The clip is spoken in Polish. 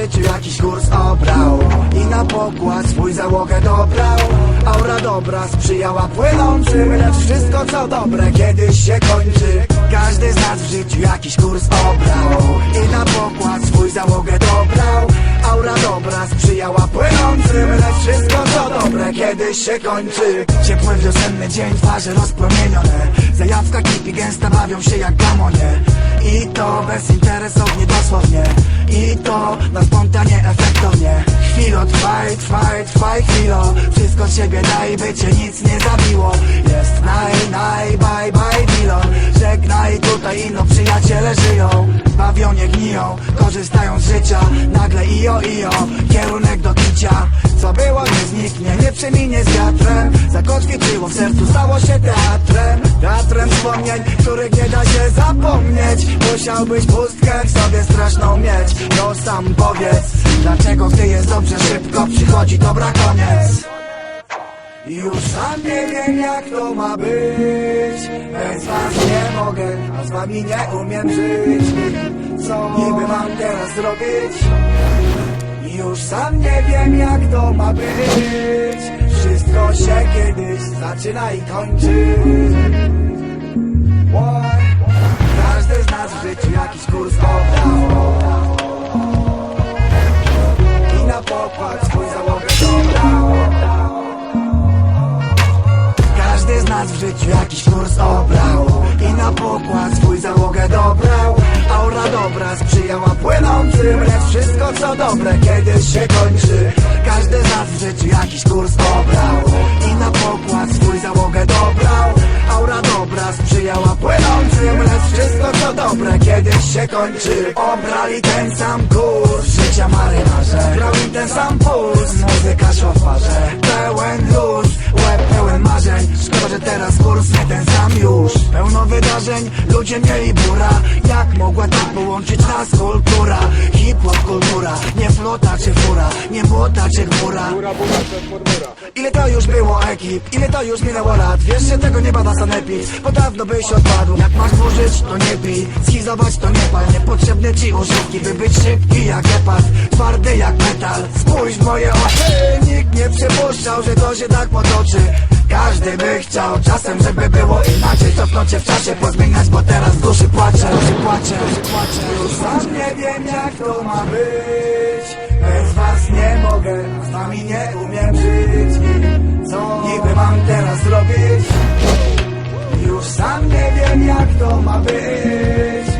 jakiś kurs obrał I na pokład swój załogę dobrał. Aura dobra sprzyjała płynącym Lecz wszystko co dobre kiedyś się kończy. Każdy z nas w życiu jakiś kurs obrał I na pokład swój załogę dobrał. Aura dobra kiedyś się kończy. Ciepły wiosenny dzień, twarze rozpromienione Zajawka kipi gęsta bawią się jak gamonie. I to bezinteresownie dosłownie. I to na spontanie efektownie. Chwilo trwaj, trwaj, trwaj chwilo. Wszystko z daj, by cię nic nie zabiło. Jest naj, naj, bye, bye, Dilo Żegnaj, tutaj inno przyjaciele żyją. Bawią, nie gniją, korzystają z życia. Nagle io, io, kierunek do kicia. Co było nie zniknie, nie przeminie z wiatrem Zakotwiczyło w sercu, stało się teatrem. Teatrem wspomnień, których nie da się zapomnieć. Musiałbyś pustkę w sobie straszną mieć. No sam powiedz, dlaczego gdy jest dobrze szybko Przychodzi dobra koniec? Już sam nie wiem jak to ma być. Bez was nie mogę, a z wami nie umiem żyć. Co niby mam teraz zrobić? Już sam nie wiem jak to ma być. Wszystko się kiedyś zaczyna i kończy? Każdy z nas w życiu jakiś kurs obrał I na pokład swój załogę dobrał. Każdy z nas w życiu jakiś kurs obrał. I na pokład swój załogę dobrał Aura dobra sprzyjała płynącym Lecz wszystko co dobre kiedyś się kończy. Każdy z nas w życiu jakiś kurs obrał I na pokład swój załogę dobrał. Aura dobra sprzyjała płynącym Lecz wszystko co dobre kiedyś się kończy. Obrali ten sam kurs życia Wydarzeń, ludzie mieli bura. Jak mogła tak połączyć nas kultura? Hip-hop kultura, nie flota czy fura. Nie młota czy chmura. Ile to już było ekip, ile to już minęło lat? Wiesz, że tego nie bada sanepid. Bo dawno byś odpadł. Jak masz burzyć, to nie pij Schizować to nie pal. Niepotrzebne ci używki, by być szybki jak gepard Twardy jak metal. Spójrz w moje oczy. Nikt nie przypuszczał, że to się tak potoczy każdy by chciał czasem, żeby było inaczej. Cofnąć się w czasie, pozmieniać, bo teraz w duszy płaczę. Duszy duszy Już sam nie wiem jak to ma być. Bez was nie mogę, z wami nie umiem żyć. Co niby mam teraz zrobić? Już sam nie wiem jak to ma być